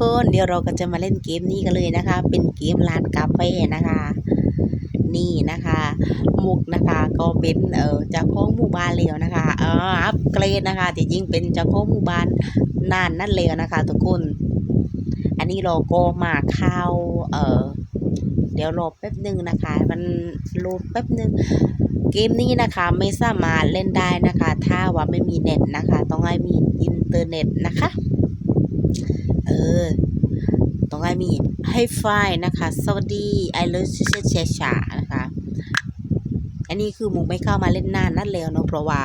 คนเดี๋ยวเราก็จะมาเล่นเกมนี้กันเลยนะคะ เป็นเกมร้านกาแฟนะคะ นี่นะคะ มุกนะคะก็เป็นเออจ้าของหมู่บ้านแล้วนะคะเอออัปเกรดนะคะที่จริงเป็นเจ้าของหมู่บ้านนานนั่นแล้วนะคะ ทุกคน อันนี้เราก็มาเข้าเออเดี๋ยวรอแป๊บหนึ่งนะคะ มันโหลดแป๊บหนึ่งเกมนี้นะคะไม่สามารถเล่นได้นะคะ ถ้าว่าไม่มีเน็ตนะคะ ต้องให้มีอินเทอร์เน็ตนะคะ เออต้องให้มีให้ไฟนะคะ สวัสดีไอเลสเชเชชานะคะ อันนี้คือหมูไม่เข้ามาเล่นหน้านั่นแล้วเนาะเพราะว่า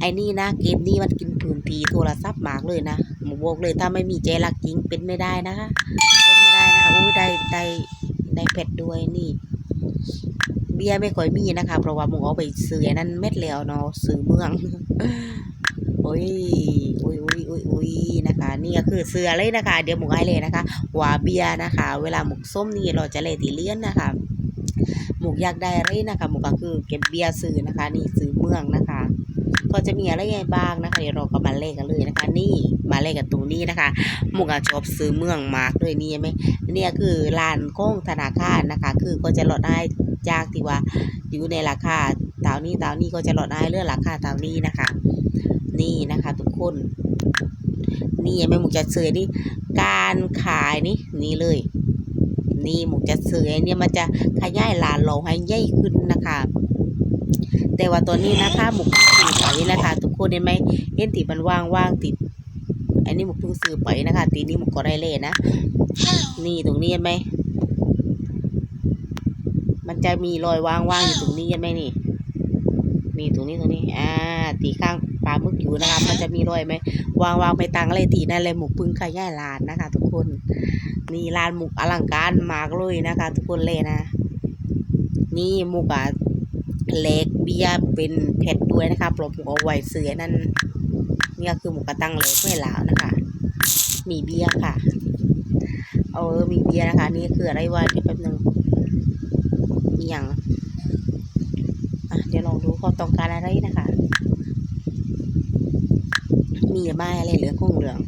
ไอ้นี่นะเกมนี้มันกินพื้นที่โทรศัพท์มากเลยนะหมูบอกเลยถ้าไม่มีเจลักจริงเป็นไม่ได้นะคะเล่นไม่ได้นะอุ้ยได้ได้ได้เผ็ดด้วยนี่ เบียร์ไม่ค่อยมีนะคะ เพราะว่าหมูเอาไปซื้อนั่นเม็ดแล้วเนาะซื้อเมือง อ้ยอุ้ยอุ้ยอุ้ยอุ้ยนะคะ นี่ก็คือเสือเลยนะคะ เดี๋ยวหมูให้เลยนะคะว่าเบียนะคะ เวลาหมูส้มนี่เราจะเลยตีเลี้ยนนะคะหมูอยากได้อะไรนะคะหมูก็คือเก็บเบียร์ซื้อนะคะ นี่ซื้อเมืองนะคะ ก็จะมีอะไรไงบ้างนะคะเดี๋ยวเราก็มาเลขกันเลยนะคะ นี่มาเลขกันตรงนี้นะคะหมูก็ชอบซื้อเมืองมากเลยนี่ใช่ไหมเนี่ยคือร้านโค้งธนาคารนะคะ คือก็จะลดได้จากที่ว่าอยู่ในราคาเท่านี้เท่านี้ก็จะลดได้เรื่องราคาเท่านี้นะคะ นี่นะคะ ทุกคน นี่ยังไม่หมูจะเสือนี่การขายนี่นี่เลย นี่หมูจะเสือเนี่ยมันจะขยายลานเราให้ใหญ่ขึ้นนะคะ แต่ว่าตัวนี้นะคะหมูเพิ่งซื้อไปนะคะ ทุกคนเห็นไหมเห็นติมันว่างว่างติด อันนี้หมูเพิ่งซื้อไปนะคะ ตีนี้หมูก็ได้เลยนะ นี่ตรงนี้เห็นไหมมันจะมีรอยว่างว่างๆอยู่ตรงนี้เห็นไหมนี่ นี่ตรงนี้ตรงนี้ อ่า ตีข้างปลาหมึกอยู่นะคะมันจะมีรอยไหมวางวางไปตังอะไรตีนั่นเลยหมูปึ้งขยายลานนะคะ ทุกคน นี่ลานหมุกอลังการมากเลยนะคะ ทุกคนเลยนะ นี่หมุกอะเล็กเบียเป็นเผ็ดด้วยนะคะปลบหมูเอาไว้เสือนั่นนี่ก็คือหมูกระตังเล็กไม่ลาวนะคะ มีเบียค่ะ เออมีเบียนะคะ นี่คืออะไรวะเดี๋ยวแป๊บนึงมีอย่าง อะเดี๋ยวลองดูเขาต้องการอะไรนะคะ มีหรือไม่อะไรเหลืองคงเหลือง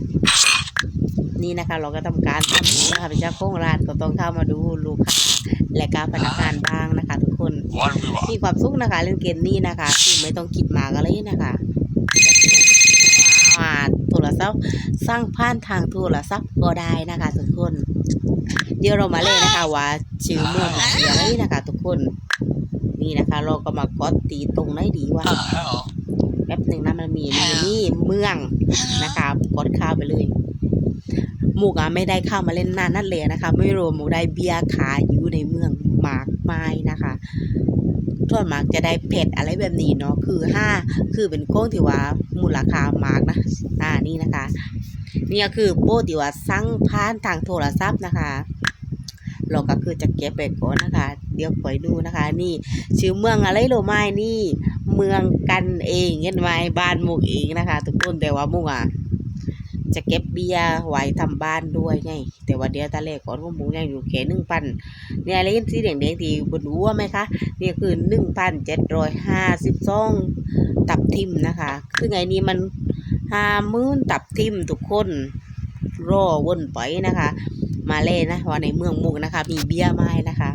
นี่นะคะ เราก็ทำการทำนะคะเป็นเจ้าของร้านก็ต้องเข้ามาดูลูกค้าและการพนักงานบ้างนะคะ ทุกคนมีความสุขนะคะ เล่นเกมนี้นะคะคือไม่ต้องคิดมากอะไรนะคะจะส่งอ่าโทรศัพท์สร้างผ่านทางโทรศัพท์ก็ได้นะคะ ทุกคน เดี๋ยวเรามาเลยนะคะว่าชื่อเมืองชื่ออะไรนะคะ ทุกคน นี่นะคะ เราก็มากดตีตรงไหนดีวะอ่าฮะแป๊บหนึ่งนะมันมีนี่นี่เมืองนะคะกดข้าวไปเลยหมูกอะไม่ได้เข้ามาเล่นนานนั่นเลยนะคะ ไม่รวมหมูได้เบียร์ขายอยู่ในเมืองมากมายนะคะส่วนมากจะได้เผ็ดอะไรแบบนี้เนาะคือห้าคือเป็นโค้งที่ว่ามูลค่ามากนะอ่านี่นะคะ นี่ก็คือโบที่ว่าสั่งผ่านทางโทรศัพท์นะคะ เราก็คือจะเก็บไปก่อนนะคะ เดี๋ยวคอยดูนะคะ นี่ชื่อเมืองอะไรโรไม้นี่ เมืองกันเองเห็นไหมบ้านมุกเองนะคะทุกคนแต่ว่ามุกอะจะเก็บเบียร์ไว้ทำบ้านด้วยไงแต่ว่าเดี๋ยวตาเลขก่อนของมุกยังอยู่แค่หนึ่งพันเนี่ยอะไรสีแดงๆที่บนหัวไหมคะเนี่ยคือหนึ่งพันเจ็ดร้อยห้าสิบสองตับทิมนะคะ คือไงนี่มันห้ามื่นตับทิมทุกคนรอวนไปนะคะ มาเล่นะว่าในเมืองมุกนะคะ มีเบียร์ไม้นะคะ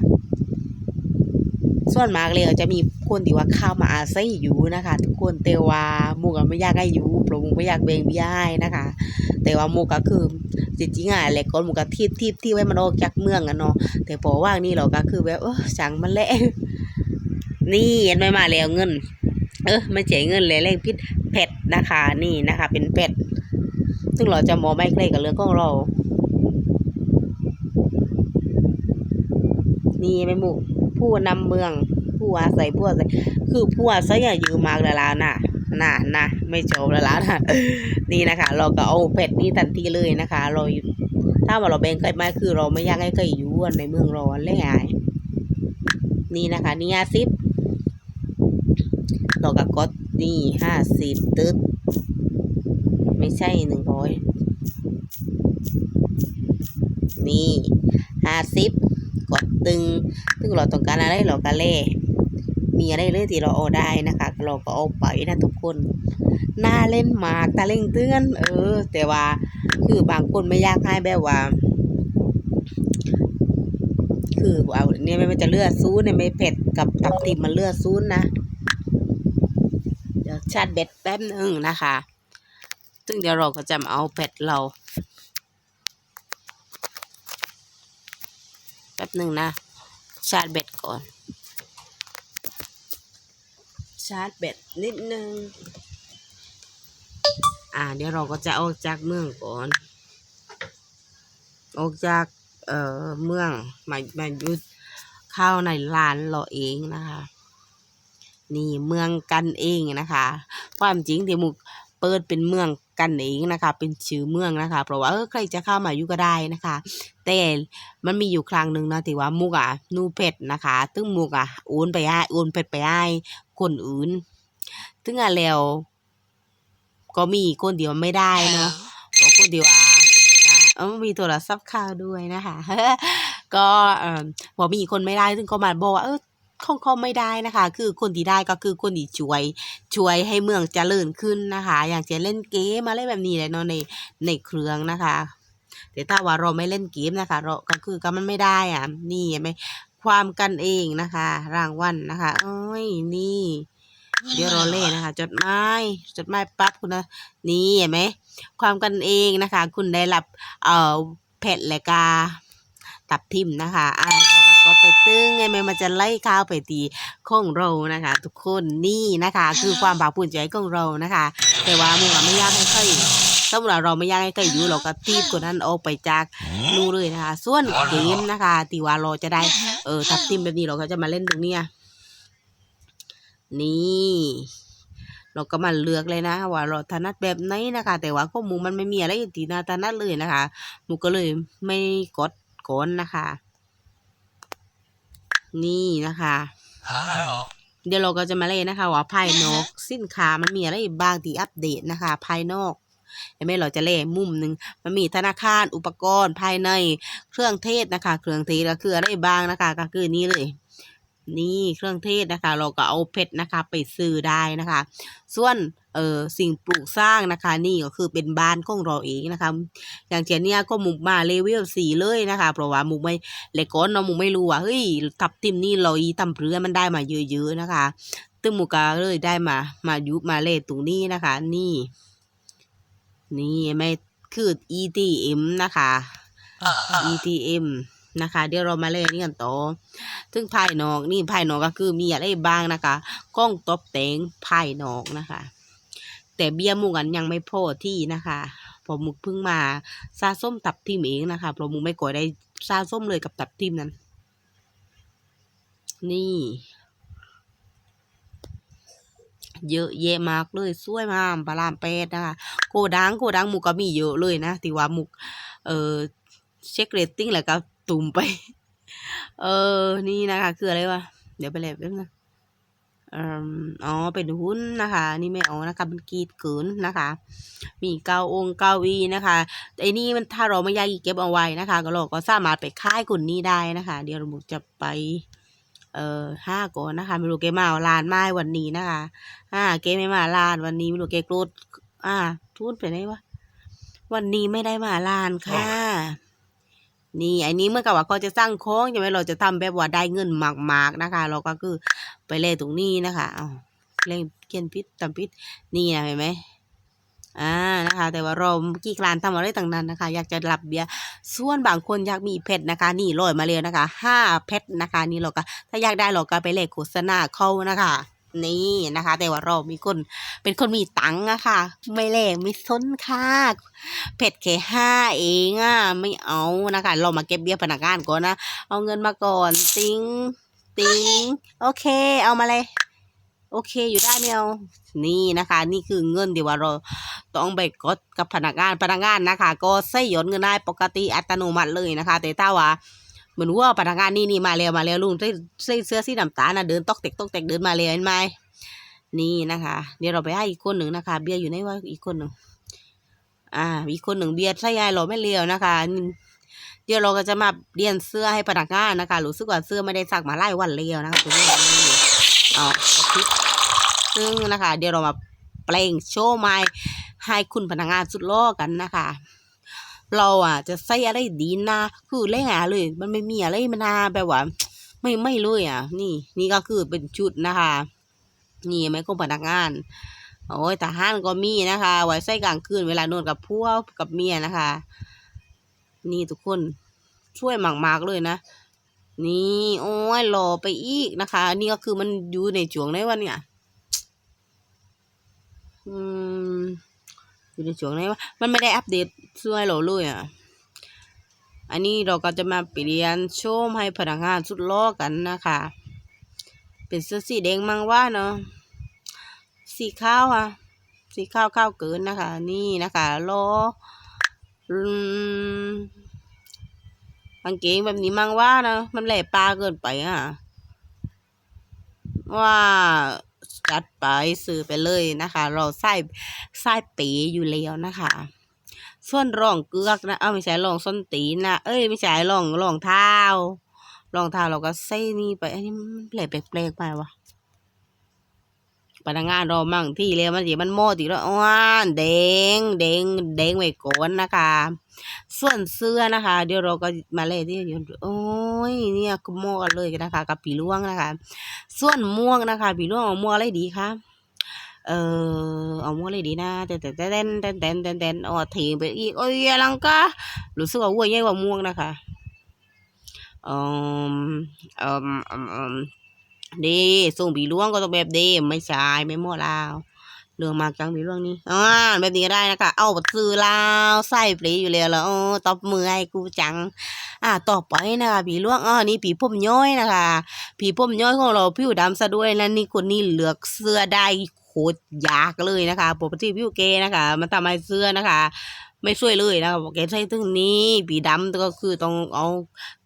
ส่วนมากเลยจะมีคนที่ว่าเข้ามาอาศัยอยู่นะคะ ทุกคนแต่ว่ามูก็ไม่อยากให้อยู่เพราะหมูไม่อยากเบ่งเบี้ยให้นะคะ แต่ว่ามูก็คือจริงๆอะแหละก่อนมูก็ทิบทิบที่ไว้มันออกจากเมืองอะเนาะแต่พอว่างนี่เราก็คือแบบเออสั่งมันแหละนี่เห็นไหมมาแล้วเงิน เออไม่เจ๋เงินเลยเร่งพิษเผ็ดนะคะ นี่นะคะ เป็นเป็ดซึ่งเราจะมองไม่ใกล้กับเรื่องของเรา นี่ไม่หมูผู้นำเมือง ผู้อาศัยผู้อาศัยคือผู้อาศัยอย่ายืมมากแล้วล่ะนะน่ะนะไม่จบแล้วล่ะนะนี่นะคะ เราก็เอาเป็ดนี่ทันทีเลยนะคะ เราถ้าว่าเราแบ่งใครมาคือเราไม่อยากให้ใครอยู่ในเมืองร้อนเลยไงนี่นะคะนี่ห้าสิบเราก็กดนี่ห้าสิบตึ๊ดไม่ใช่หนึ่งร้อยนี่ห้าสิบ ตึงซึ่งเราต้องการอะไรเราก็เล่มีอะไรเลยที่เราเอาได้นะคะเราก็เอาไปนะทุกคนน่าเล่นหมากตาเล่งเตือนเออ แต่ว่าคือบางคนไม่อยากให้แบบว่า คือว่าเนี่ยมันจะเลือดซูนเนี่ยไม่เผ็ดกับตับติมมันเลือดซูนนะเดี๋ยวชาร์จเบ็ดแป๊บหนึ่งนะคะ ซึ่งเดี๋ยวเราก็จะมาเอาเผ็ดเรา แป๊บ หนึ่งนะ ชาร์จเบ็ดก่อน ชาร์จเบ็ดนิดนึง อ่า เดี๋ยวเราก็จะออกจากเมืองก่อน ออกจากเอ่อเมืองมามาอยู่เข้าในร้านเราเองนะคะ นี่เมืองกันเองนะคะ ความจริงที่มุก เปิดเป็นเมืองกันเองนะคะ เป็นชื่อเมืองนะคะ เพราะว่าเออใครจะเข้ามาอยู่ก็ได้นะคะ แต่มันมีอยู่ครั้งหนึ่งนะที่ว่ามุกอะนูเพชรนะคะตึ้งมุกอะโอนไปให้โอนเพชรไปให้คนอื่นตึ้งอะแล้ว ก็มีคนเดียวไม่ได้เนาะก็คนเดียวอะเออมีโทรศัพท์ข้าด้วยนะคะก็เออพอมีคนไม่ได้ซึ่งก็มาบอกว่าเออ ของเขาไม่ได้นะคะ คือคนที่ได้ก็คือคนที่ช่วย ช่วยให้เมืองเจริญขึ้นนะคะ อย่างจะเล่นเกมอะไรแบบนี้เลยเนาะในในเครื่องนะคะแต่ถ้าว่าเราไม่เล่นเกมนะคะ เราก็คือก็มันไม่ได้อะ นี่เห็นไหมความกันเองนะคะ รางวัลนะคะเอ้ยนี่ เดี๋ยวเราเล่นนะคะ จดหมายจดหมายปั๊บคุณนะนี่เห็นไหมความกันเองนะคะ คุณได้รับเอ่อเพชรและกาตับทิมนะคะอ่าเรา ก็ไปตึงไงแม่มันจะไล่ข้าวไปตีของเรานะคะ ทุกคนนี่นะคะ คือความภาคภูมิใจของเรานะคะ แต่ว่ามึงอไม่ยากให้ใครสำหรับเราไม่ยากให้ใครอยู่เราก็ตีบคนนั้นออกไปจากนู่นเลยนะคะ ส่วนเกมนะคะตีว่าเราจะได้เออทับทิมแบบนี้เราก็จะมาเล่นตรงเนี้ยนี่เราก็มาเลือกเลยนะ ว่าเราถนัดแบบไหนนะคะ แต่ว่าข้อมูลมันไม่มีอะไรตีนาถนัดเลยนะคะมูก็เลยไม่กดก้นนะคะ นี่นะคะ เดี๋ยวเราก็จะมาเล่นนะคะ ว่าภายนอกสินค้ามันมีอะไรบ้างที่อัปเดตนะคะ ภายนอกเห็นไหมเราจะเล่นมุมหนึ่งมันมีธนาคารอุปกรณ์ภายในเครื่องเทศนะคะ เครื่องเทศก็คืออะไรบ้างนะคะ ก็คือนี่เลย นี่เครื่องเทศนะคะ เราก็เอาเพชรนะคะ ไปซื้อได้นะคะ ส่วนเอ่อสิ่งปลูกสร้างนะคะ นี่ก็คือเป็นบ้านของเราเองนะคะ อย่างเช่นเนี่ยก็มุกมาเลเวลสี่เลยนะคะ เพราะว่ามุกไม่เล็กก้อนเนาะมุกไม่รู้ว่าเฮ้ยทับทิมนี่เราอีตำเรือมันได้มาเยอะๆนะคะตึงมุกก็เลยได้มามายุบมาเล่ตรงนี้นะคะ นี่ นี่ไม่คือ ETM นะคะ ETM นะคะ เดี๋ยวเรามาเล่นนี่กันต่อซึ่งภายนอกนี่ภายนอกก็คือมีอะไรบ้างนะคะกล้องตบแต่งภายนอกนะคะ แต่เบี้ยมุกันยังไม่พอที่นะคะผมมุกเพิ่งมาซาส้มตับทิมเองนะคะเพราะมุกไม่ก่อยได้ซาส้มเลยกับตับทิมนั้น นี่ เยอะแยะมากเลยสวยมากปลาลามเป็ดนะคะโกดังโกดังมุกก็มีเยอะเลยนะที่ว่ามุกเออเช็คเรตติ้งแล้วก็ ตุ่มไป เออ นี่นะคะ คืออะไรวะ เดี๋ยวไปเลยแป๊บนึงอ๋อ เป็นหุ้นนะคะ นี่ไม่เอานะคะเป็นกรีดเกินนะคะ มีเก้าองค์เก้าวีนะคะไอ้นี่มันถ้าเราไม่ยากเก็บเอาไว้นะคะ ก็เราก็สามารถไปค่ายคนนี้ได้นะคะ เดี๋ยวเราจะไป เอ่อห้าก่อนนะคะไม่รู้เกมาลานไม้วันนี้นะคะอ่าเกไม่มาลานวันนี้ไม่รู้เกโกรธอ่าทุนไปไหนวะวันนี้ไม่ได้มาลานค่ะ นี่อันนี้เมื่อกับว่าเขาจะสร้างโค้งใช่ไหมเราจะทำแบบว่าได้เงินมากๆนะคะ เราก็คือไปเล่ตรงนี้นะคะอ้าเล่นเกียนพิษตำพิษนี่นะเห็นไหมอ่านะคะ แต่ว่าเรากี่คลานทำอะไรต่างนั้นนะคะ อยากจะรับเบียส่วนบางคนอยากมีเพชรนะคะ นี่ลอยมาเลยนะคะห้าเพชรนะคะ นี่เราก็ถ้าอยากได้เราก็ไปเลขโฆษณาเข้านะคะ นี่นะคะ แต่ว่าเรามีคนเป็นคนมีตังค์อะค่ะ ไม่แลกไม่สนค่ะเพชรแค่ห้าเองอะไม่เอานะคะ เรามาเก็บเบี้ยพนักงานก่อนนะ เอาเงินมาก่อนติงติงโอเค เอามาเลยโอเคอยู่ได้ไม่เอานี่นะคะ นี่คือเงินที่ว่าเราต้องไปกดกับพนักงานพนักงานนะคะ ก็ใส่หยดเงินได้ปกติอัตโนมัติเลยนะคะ แต่ถ้าว่า เหมือนว่าพนักงานนี่นี่มาแล้วมาแล้วลุงใส่ใส่เสื้อสีน้ำตาลนะเดินตอกเตกตอกเตกเดินมาเลยเห็นไหมนี่นะคะ เดี๋ยวเราไปให้อีกคนหนึ่งนะคะ เบียร์อยู่ในว่าอีกคนหนึ่งอ่า อีกคนหนึ่งเบียร์ใส่ยายเราไม่เลี้ยวนะคะ เดี๋ยวเราก็จะมาเรียนเสื้อให้พนักงานนะคะรู้สึกว่าเสื้อไม่ได้ซักมาหลายวันแล้วนะคะตัวนี้อ๋อซึ่งนะคะ เดี๋ยวเรามาเปล่งโชว์ไม้ให้คุณพนักงานสุดโลกกันนะคะ เราอะ จะใส่อะไรดีนะคือแรงอะเลย มันไม่มีอะไรมันาแบบว่า ไม่ไม่เลยอะ นี่ นี่ก็คือเป็นชุดนะคะ นี่ไมของพนักงานโอ้ยทหารก็มีนะคะ ไว้ใส่กลางคืนเวลานอนกับพวกกับเมียนะคะ นี่ทุกคนช่วยมากๆเลยนะนี่โอ้ยรอไปอีกนะคะนี่ก็คือมันอยู่ในช่วงไหนวะเนี่ย อืม อยู่ในช่วงไหนวะมันไม่ได้อัปเดตเสื้อให้เราเลยอะอันนี้เราก็จะมาเปลี่ยนโชมให้พนักงานสุดล้อกันนะคะ เป็นเสื้อสีแดงมังว่าเนาะสีขาวอะ สีขาวข้าวเกินนะคะ นี่นะคะล้ออืมกางเกงแบบนี้มังว่านะมันแหลปลาเกินไปอะว่า จัดไปซื้อไปเลยนะคะ เราใส่ใส่ปีอยู่แล้วนะคะส่วนรองเกือกนะ เอ้าไม่ใช่รองส้นตีนนะเอ้ยไม่ใช่รองรองเท้ารองเท้าเราก็ใส่นี่ไปอันนี้มันแปลกแปลกไปวะ พนักงานรอมั่งที่เราวมันสิมันโมติแล้วอ้วนเด้งเด้งเด้งไว้ก่อนนะคะ ส่วนเสื้อนะคะ เดี๋ยวเราก็มาเลยที่โอ้ยเนี่ยก็โมกันเลยนะคะ กับปีล่วงนะคะ ส่วนม่วงนะคะปีล่วงเอาม่วงอะไรดีคะเออเอามัวนอะไรดีนะเต้นเต้นเต้นเต้นเต้นเต้นเต้นอ๋อถีบไปอีกโอ้ยลังการู้สึกว่าวัวใหญ่กว่าม่วงนะคะอืมอืมอืม อืมดีส่งปีล่วงก็ต้องแบบดีไม่ใช่ไม่มั่วลาวเรื่องมากจังปีล่วงนี้อ่าแบบนี้ก็ได้นะคะ เอาบัตรซื้อลาวใส่ปลีอยู่แล้วแล้วตบมือให้กูจัง อ่าต่อไปนะคะผีล่วงอ๋อนี่ผีผมย้อยนะคะผีผมย้อยของเราผิวดำซะด้วยและนี่คนนี้เหลือกเสื้อได้โคตรยากเลยนะคะปกติผิวเกนะคะ มันทำให้เสื้อนะคะ ไม่ช่วยเลยนะคะบอกแกใช้ตึงนี้ผีดำก็คือต้องเอา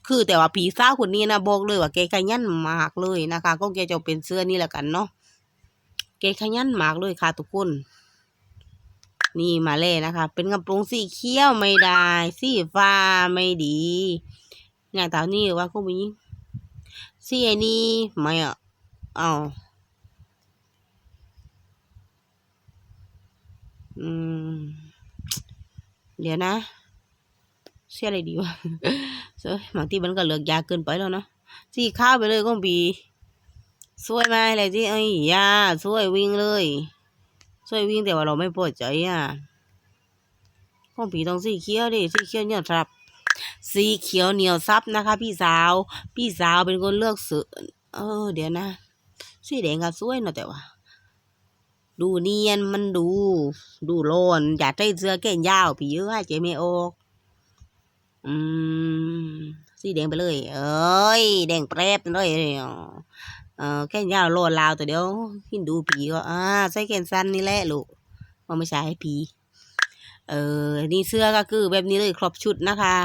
คือแต่ว่าผีสาวคนนี้นะบอกเลยว่าแกขยันมากเลยนะคะ ก็แกจะเป็นเสื้อนี่แหละกันเนาะแกขยันมากเลยค่ะทุกคนนี่มาเลยนะคะ เป็นกระโปรงสีเขียวไม่ได้ สีฟ้าไม่ดีงานตาวนี้ว่าก็มีสีไอ้นี่ไม่อะเอาอืม เดี๋ยวนะ เสียอะไรดีวะบางทีมันก็เลือกยาเกินไปแล้วเนาะสีข้าวไปเลยก็บีสวยไหมอะไรที่เอ้ยยาสวยวิ่งเลยสวยวิ่งแต่ว่าเราไม่พอใจอะของผีต้องสีเขียวดิสีเขียวเนียวซับสีเขียวเหนียวซับนะคะ พี่สาว พี่สาวเป็นคนเลือกซื้อเออ เดี๋ยวนะ สีแดงก็สวยเนาะแต่ว่า ดูเนียนมันดู ดูโลนอยากได้เสื้อแขนยาวผีเยอะเจไม่ออก อืมสีแดงไปเลย เอ้ยแดงแปรบเลยเออแขนยาวโลนลาวแต่เดี๋ยวหินดูผีก็อ่าใส่แขนสั้นนี่แหละลูกมันไม่ใช่ให้ผีเออนี่เสื้อก็คือแบบนี้เลยครบชุดนะคะ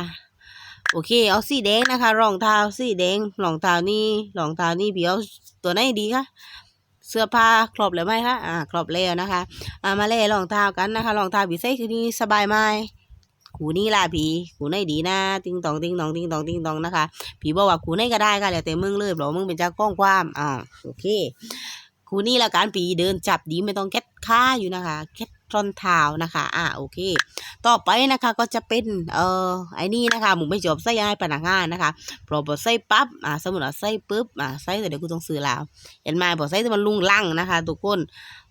โอเค เอาสีแดงนะคะ รองเท้าสีแดงรองเท้านี่รองเท้านี่พี่เอาตัวไหนดีคะ เสื้อผ้าครบหรือไหมคะอ่าครบแล้วนะคะอ่ามาเล่รองเท้ากันนะคะรองเท้าพี่ใส่คือนี่สบายไหมขูนี่ล่ะผีขูไหนดีนะติงตองติงตองติงตองติงตองนะคะผีบอกว่าขูไหนก็ได้ค่ะแล้วแต่มึงเลยบอกมึงเป็นเจ้าก้องความอ่าโอเคขูนี่ละการผีเดินจับดีไม่ต้องแก๊ดค่าอยู่นะคะแก๊ด รอนเท้านะคะอ่าโอเค ต่อไปนะคะก็จะเป็นเอ่อไอ้นี่นะคะหมูไม่จบใส่ให้พนักงานนะคะพอบอใส่ปั๊บอ่าสมมติว่าใส่ปุ๊บอ่าใส่แต่เดี๋ยวกูต้องซื้อแล้วเห็นไหมบอใส่แต่มันลุงลังนะคะทุกคน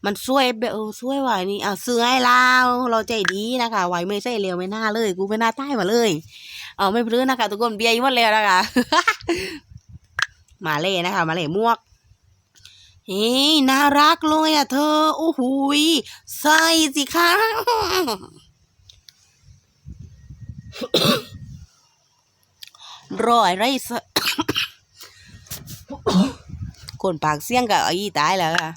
มันช่วยแบบเออช่วยไหวนี่อ่าซื้อให้เราเราใจดีนะคะไหวไม่ใช่เร็วไม่น่าเลย กูไม่น่าใต้มาเลยเอาไม่พลื้นนะคะทุกคนเบียร์หมดแล้วนะคะมาเล่นะคะ มาเล่มวก เฮ้ยน่ารักเลยอะเธอ โอ้โหยใส่สิคะรอยไรสคนปากเสียงกับอีตายแล้วค่ะ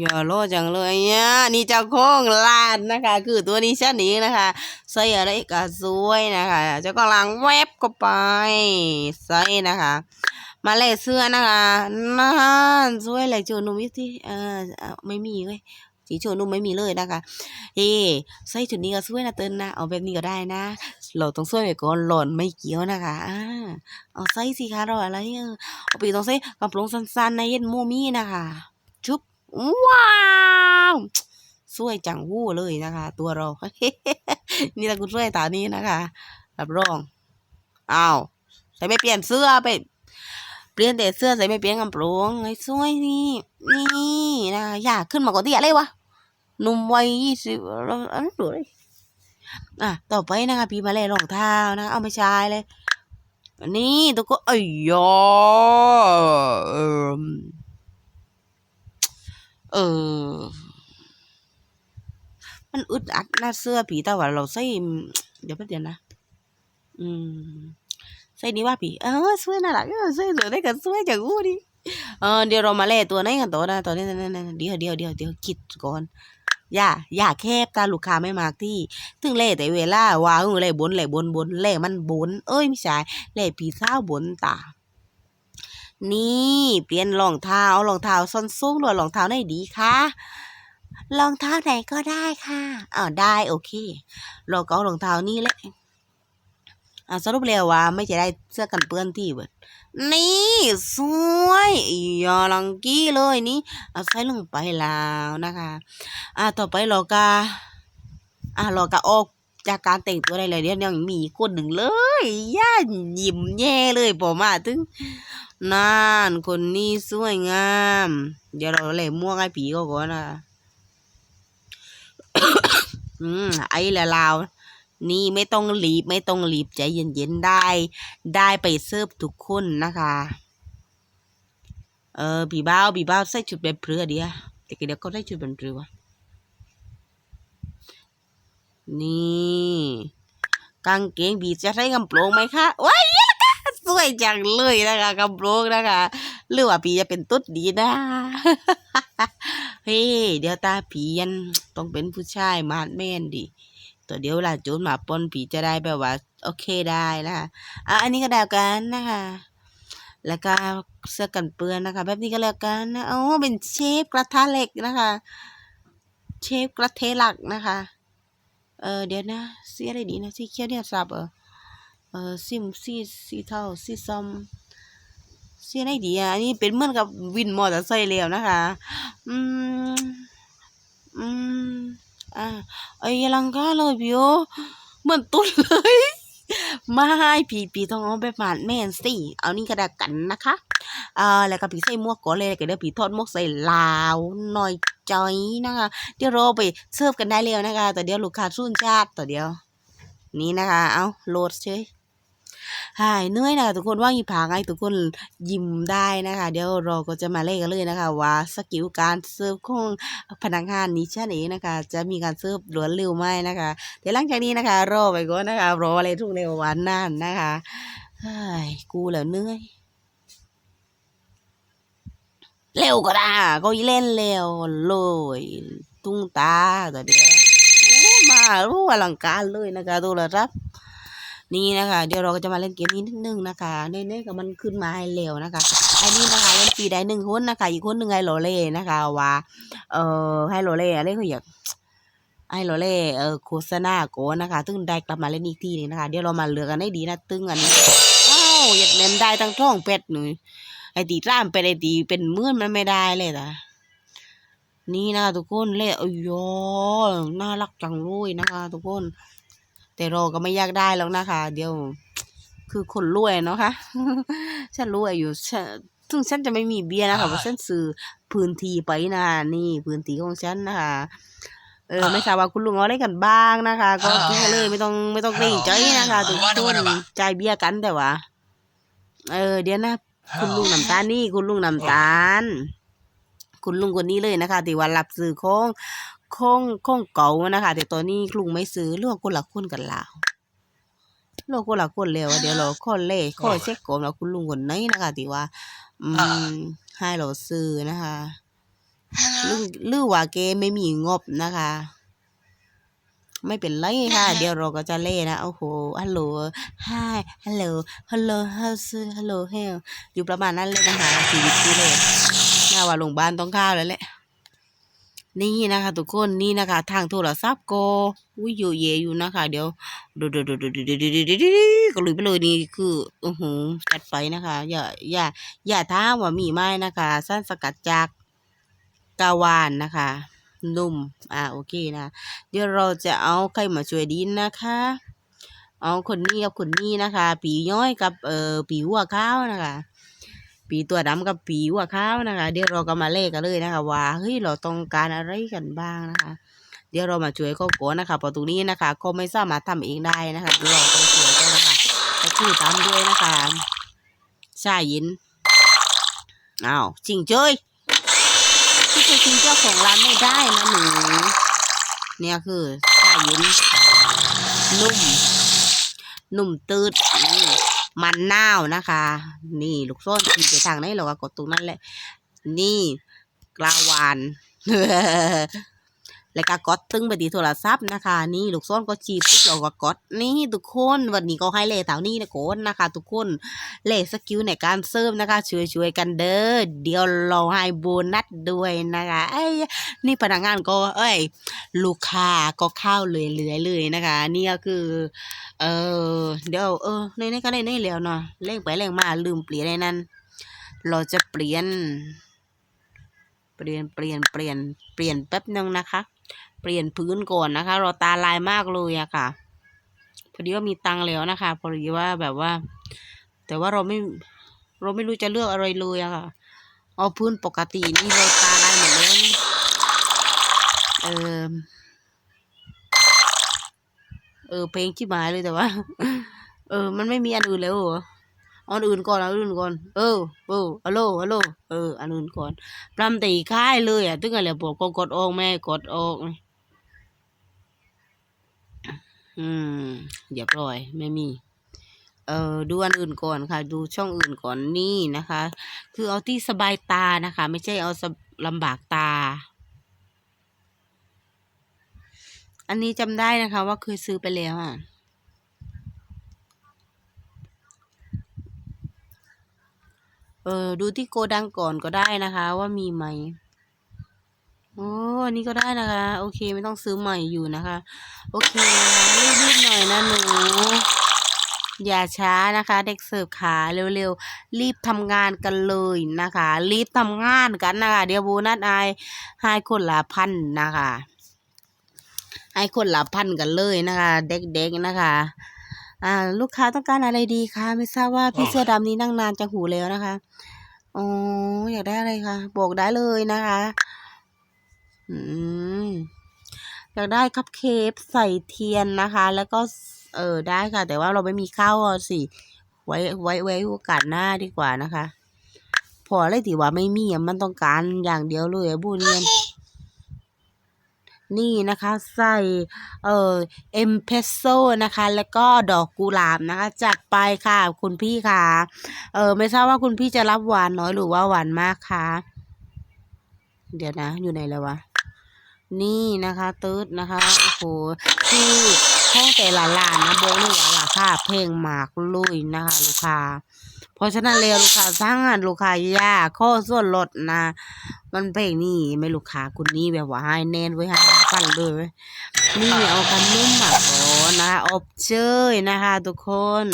อย่าโลจังเลยเนี่ยนี่เจ้าของร้านนะคะ คือตัวนี้ฉันนี้นะคะ ใส่อะไรก็สวยนะคะ เจ้าของร้านแวบก็ไป ใส่นะคะ มาเลยเสื้อนะคะน่านสวยเลยโจนุ่มวิธีเออไม่มีเลยสีโจนุ่มไม่มีเลยนะคะเฮ้ใส่ชุดนี้ก็สวยนะเติ้ลนะเอาแบบนี้ก็ได้นะเราต้องสวยไปก่อนหล่นไม่เกี่ยวนะคะอ่าเอาใส่สิคะรออะไรเออเอาไปต้องใส่กระโปรงสั้นๆในเย็นโมมี่นะคะชุบว้าวสวยจังหู้เลยนะคะ ตัวเรา นี่ตะกุดสวยตานี้นะคะรับรองอ้าวใส่ไม่เปลี่ยนเสื้อไป เปลี่ยนแต่เสื้อใส่ไม่เปลี่ยนกำโปรงไอ้สวยนี่นี่นะอยากขึ้นมากว่าที่อะไรวะหนุ่มวัยยี่สิบอันนั้นดูเลยอะต่อไปนะคะพี่มาเล่รองเท้านะ เอาไม่ใช่เลยนี่ตัวก็ไอ้ยอเออเออ มันอึดอัดหน้าเสื้อผีแต่ว่าเราใส่เดี๋ยวแป๊บเดียวนะ อืม ใส่นี้ว่าผีเออสวยน่ารักเออสวยสวยได้กันสวยจากกูดิเออเดี๋ยวเรามาเล่ตัวไหนกันต่อนะตอนนี้นั่นๆๆเดี๋ยวเดี๋ยวเดี๋ยวเดี๋ยวคิดก่อนอย่าอย่าแคบตาลูกค้าไม่มากที่ถึงเล่แต่เวลาว่าเออเล่บนเล่บนบนเล่มันบน เอ้ยไม่ใช่เล่ผีสาบนตานี่เปลี่ยนรองเท้ารองเท้าส้นสูงหรือรองเท้าไหนดีคะรองเท้าไหนก็ได้ค่ะอ่าได้โอเคเราก็รองเท้านี่แหละ สรุปแล้วว่าไม่จะได้เสื้อกันเปื้อนที่เบิดนี่สวยอยาลังกี้เลยนี่เอาใส่ลงไปแล้วนะคะอ่าต่อไปเราก็อ่าเราก็ออกจากการแต่งตัวได้เลยเดี๋ยวยังมีคนหนึ่งเลยย่ายิ้มแย่เลยพอมาถึงนั่นคนนี้สวยงาม เดี๋ยวเราเลยมั่วงให้ผีเขาก่อนนะอืมไอ้ละลาว นี่ไม่ต้องรีบไม่ต้องรีบใจเย็นๆได้ ได้ไปเสิร์ฟทุกคนนะคะเออผีบ้าวผีบ้าวใส่ชุดแบบเพื่อเดียวแต่เดี๋ยวก็ได้ชุดแบบเพื่อวะนี่กางเกงบีจะใช้กำโปรงไหมคะว้ายสวยจังเลยนะคะกำโปรงนะคะหรือว่าปีจะเป็นตุ๊ดดีนะเฮ้เดี๋ยวตาผียันต้องเป็นผู้ชายมาดแม่นดิ ตัวเดี๋ยวเวลาโจรมาป้นผีจะได้แบบว่า โอเคได้นะคะอะอันนี้ก็แล้วกันนะคะ แล้วก็เสื้อกันเปื้อนนะคะ แบบนี้ก็แล้วกันนะอ๋อเป็นเชฟกระทะเหล็กนะคะ เชฟกระเทะหลักนะคะ เออเดี๋ยวนะสีอะไรดีนะสีเขียวเนี่ยสับเออเออซิมสีสีเทาสีส้มสีอะไรดีอะอันนี้เป็นเหมือนกับวินมอเตอร์ไซค์แล้วนะคะ อืมอืม อ่าไอ้ลังกาเลยพี่โอเหมือนตุ้นเลยไม่ผีผีต้องเอาไปผ่านแม่นสิเอานี่กระดากันนะคะอ่าแล้วก็ผีใส่หมวกก่อนเลยก็เดี๋ยวผีทอดหมวกใส่ลาวหน่อยจอยนะคะเดี๋ยวเราไปเสิร์ฟกันได้เร็วนะคะแต่เดี๋ยวลูกค้าสุ่นชาติต่อเดียว นี่นะคะ เอาโหลดเฉย หายเหนื่อยนะคะทุกคนว่าอีผาไงทุกคนยิ้มได้นะคะ เดี๋ยวเราก็จะมาเล่นกันเลยนะคะ ว่าสกิลการเสิร์ฟของพนักงานนี้ชั้นเองนะคะ จะมีการเสิร์ฟรวดเร็วไหมนะคะเดี๋ยวหลังจากนี้นะคะรอไปก่อนนะคะรออะไรทุกในวันนั้นนะคะเฮ้ยกูแล้วเหนื่อยเร็วก็ได้ก็เล่นเร็วเลยตุ้งตาแต่เดี๋ยวมารู้อลังการเลยนะคะดูแลครับ นี่นะคะ เดี๋ยวเราก็จะมาเล่นเกมนี้นิดนึงนะคะเน่ๆกับมันขึ้นมาให้เร็วนะคะอันนี้นะคะเล่นฟรีได้หนึ่งคนนะคะ อีกคนหนึ่งไฮโรเล่นะคะว่าเอ่อไฮโรเล่อะไรเขาอยากไฮโรเล่เอ่อโฆษณาโกนะคะตึงได้กลับมาเล่นอีกทีนึงนะคะ เดี๋ยวเรามาเลือกกันให้ดีนะตึงอันนี้อ้าวอยากเล่นได้ทั้งท้องเป็ดหนูไอตีร่ามเป็นไอตีเป็นเมื่อนมันไม่ได้เลยนะนี่นะคะทุกคนเล่โอ้ยน่ารักจังเลยนะคะ ทุกคน แต่เราก็ไม่อยากได้แล้วนะคะ เดี๋ยวคือคนรวยเนาะคะฉันรวยอยู่ฉันถึงฉันจะไม่มีเบียร์นะคะเพราะฉันซื้อพื้นที่ไปนะนี่พื้นที่ของฉันนะคะเออไม่ทราบว่าคุณลุงเอาอะไรกันบ้างนะคะ ก็กินกันเลยไม่ต้องไม่ต้องเกรงใจนะคะทุกคนจ่ายเบียร์กันแต่ว่าเออ เดี๋ยวนะ คุณลุงน้ำตาลนี่ คุณลุงน้ำตาล คุณลุงคนนี้เลยนะคะที่ว่ารับซื้อของ ของของเก่านะคะแต่ตอนนี้ลุงไม่ซื้อเรื่องคนละคนกันแล้วเรื่องคนละคนแล้วเดี๋ยวเราข้อเล่ข้อเช็คก่อนว่าคุณลุงคนไหนนะคะที่ว่า อืมให้เราซื้อนะคะหรือหรือว่าเกไม่มีงบนะคะ ไม่เป็นไรค่ะ เดี๋ยวเราก็จะเล่นะ โอ้โห ฮัลโหล hi hello hello how's hello hell อยู่ประมาณนั้นเลยนะคะชีวิตที่เลยน่าว่าโรงพยาบาลต้องเข้าวแล้วแหละ นี่นะคะ ทุกคนนี่นะคะ ทางโทรศัพท์ก็อุ้ยอยู่เยอยู่นะคะ เดี๋ยวดูดูดูดูดูดูดูดูดูดูก็ลุยไปเลยนี่คืออือหือจัดไปนะคะ อย่าอย่าอย่าท้าว่ามีไม้นะคะ สั้นสกัดจากกาวานนะคะนุ่มอ่าโอเคนะเดี๋ยวเราจะเอาใครมาช่วยดินนะคะ เอาคนนี้กับคนนี้นะคะ ปีย้อยกับเอ่อปีหัวข้าวนะคะ ปีตัวดำกับปีหัวขาวนะคะ เดี๋ยวเราก็มาเลขกันเลยนะคะ ว่าเฮ้ยเราต้องการอะไรกันบ้างนะคะ เดี๋ยวเรามาช่วยเขาก่อนนะคะเพราะตรงนี้นะคะเขาไม่สามารถทำเองได้นะคะเดี๋ยวเราต้องช่วยเขานะคะก็ชื่อตามด้วยนะคะชายินอ้าวจริงเจ้ยที่จะจิงเจ้าของร้านไม่ได้นะหนูเนี่ยคือชายินนุ่มนุ่มตืดนี่ มันนาวนะคะ นี่ลูกโซ่ขีดไปทางไหนเราก็กดตรงนั้นแหละ นี่กลาวาน แล้วก็กดตึงไปที่โทรศัพท์นะคะ นี่ลูกซ้อนก็จีบปุ๊บเราก็กดนี่ทุกคนวันนี้ก็ให้เลขเท่านี้นะโกนนะคะ ทุกคนเลขสกิลในการเซิร์ฟนะคะ ช่วยๆกันเด้อเดี๋ยวเราให้โบนัสด้วยนะคะไอ้นี่พนักงานก็ เอ้ย ลูกค้าก็เข้าเลยเรื่อยๆเลยนะคะ นี่ก็คือ เออเดี๋ยวเออในในก็ได้ในแล้วเนาะเลขไปเลขมาลืมเปลี่ยนในนั้นเราจะเปลี่ยน เปลี่ยนเปลี่ยนเปลี่ยนเปลี่ยนแป๊บนึงนะคะ เปลี่ยนพื้นก่อนนะคะ เราตาลายมากเลยอะค่ะพอดีว่ามีตังแล้วนะคะพอดีว่าแบบว่า แต่ว่าเราไม่เราไม่รู้จะเลือกอะไรเลยอะค่ะ เอาพื้นปกตินี่เราตาลายหมดแล้วนี่เออเออเพลงที่หมายเลยแต่ว่า เออ มันไม่มีอันอื่นแล้วเหรอ อันอื่นก่อนอันอื่นก่อน เออเออฮัลโหลฮัลโหลเอออันอื่นก่อนปรำตีค่ายเลยอะตึงอะไรบอกก็กดออกแม่กดออกอืมเรียบร้อยไม่มี เอ่อดูอันอื่นก่อนค่ะ ดูช่องอื่นก่อนนี่นะคะ คือเอาที่สบายตานะคะ ไม่ใช่เอาลำบากตา อันนี้จำได้นะคะ ว่าเคยซื้อไปแล้วอะ เออ ดูที่โกดังก่อนก็ได้นะคะ ว่ามีไหมโอ้อันนี้ก็ได้นะคะ โอเค ไม่ต้องซื้อใหม่อยู่นะคะ โอเคนะคะรีบๆหน่อยนะหนู อย่าช้านะคะ เด็กเสิร์ฟขาเร็วๆ รีบทำงานกันเลยนะคะ รีบทำงานกันนะคะ เดี๋ยวโบนัสไอให้คนละพันนะคะให้คนละพันกันเลยนะคะ เด็กๆนะคะ อ่า ลูกค้าต้องการอะไรดีคะไม่ทราบว่าพี่เสื้อดำนี้นั่งนานจังหูแล้วนะคะอ๋ออยากได้อะไรคะบอกได้เลยนะคะ อืมอยากได้คัพเค้กใส่เทียนนะคะ แล้วก็เออได้ค่ะ แต่ว่าเราไม่มีข้าวอะสิไว้ไว้ไว้โอกาสหน้าดีกว่านะคะ พอเลยที่ว่าไม่มีอะมันต้องการอย่างเดียวเลยอะบูเนียน นี่นะคะ ใส่เอ่อเอ็มเพสโซนะคะ แล้วก็ดอกกุหลาบนะคะ จัดไปค่ะคุณพี่ค่ะเออไม่ทราบว่าคุณพี่จะรับหวานน้อยหรือว่าหวานมากคะเดี๋ยวนะ อยู่ไหนแล้ววะ นี่นะคะตืดนะคะโอ้โหที่ อห้องแต่ละร้านนะบอกเลยว่าราคาเพลงมากเลยนะคะลูกค้าเพราะฉะนั้นแล้วลูกค้าสร้างงานลูกค้ายาข้อส่วนลดนะ มันเพลงนี่ไม่ลูกค้าคุณนี่แบบว่าให้แน่นไว้ให้ฟันเลยนี่เอากันนุ่มหมักก่อนนะคะอบเชยนะคะ ทุกคน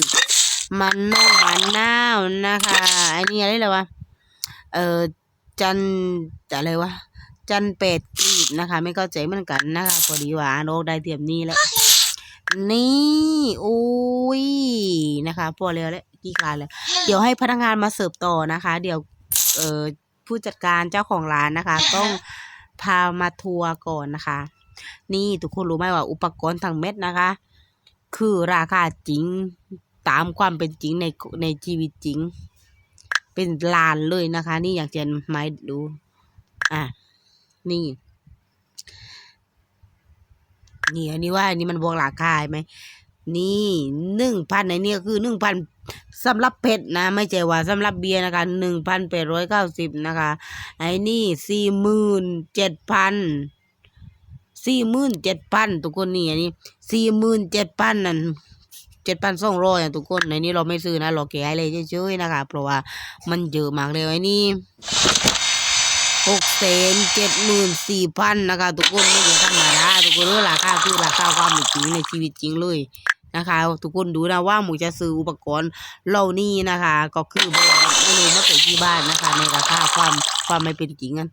มันนุ่มมันนาวนะคะไอ้นี่อะไรเลยวะเออจันอะไรวะจันเป็ดกรีบนะคะ ไม่เข้าใจเหมือนกันนะคะพอดีว่าโรคได้เทียมนี่แหละ นี่อุ้ยนะคะพอแล้วแหละกี่ครานแล้วเดี๋ยวให้พนักงานมาเสิร์ฟต่อนะคะ เดี๋ยวเอ่อผู้จัดการเจ้าของร้านนะคะ ต้องพามาทัวร์ก่อนนะคะ นี่ทุกคนรู้ไหมว่าอุปกรณ์ทั้งเม็ดนะคะ คือราคาจริงตามความเป็นจริงในในชีวิตจริง เป็นล้านเลยนะคะ นี่อยากจะมาให้ดู อะ นี่ นี่อันนี้ว่าอันนี้มันบวกราคาไหมนี่หนึ่งพันในนี้คือหนึ่งพันสำหรับเพชรนะ ไม่ใช่ว่าสำหรับเบียร์นะคะหนึ่งพันแปดร้อยเก้าสิบนะคะไอ้นี่สี่หมื่นเจ็ดพันสี่หมื่นเจ็ดพันทุกคนนี่อันนี้สี่หมื่นเจ็ดพันนั่นเจ็ดพันสองร้อยทุกคนในนี้เราไม่ซื้อนะเราเก็บให้เลยเฉยๆนะคะ เพราะว่ามันเยอะมากเลยไอ้นี่ หกแสนเจ็ดหมื่นสี่พันนะคะทุกคนไม่ใช่ธรรมดาทุกคนเรื่องราคาคือราคาความเป็นจริงในชีวิตจริงเลยนะคะ ทุกคนดูนะว่าหมูจะซื้ออุปกรณ์เหล่านี้นะคะ ก็คือไม่ไม่รู้มาเกิดที่บ้านนะคะ ในราคาความความไม่เป็นจริงนั้น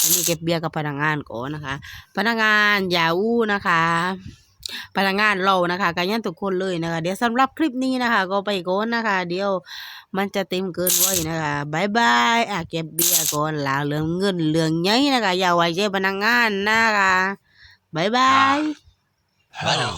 อันนี้เก็บเบียร์กับพนักงานก่อนนะคะ พนักงานอย่าอู้นะคะ พนักงานเรานะคะกันยันทุกคนเลยนะคะ เดี๋ยวสำหรับคลิปนี้นะคะ ก็ไปก่อนนะคะ เดี๋ยวมันจะเต็มเกินไว้นะคะบายบายอะเก็บเบียร์ก่อนลาเรื่องเงินเรื่องใหญ่นะคะอย่าไว้ใจพนักงานนะคะบายบาย Hello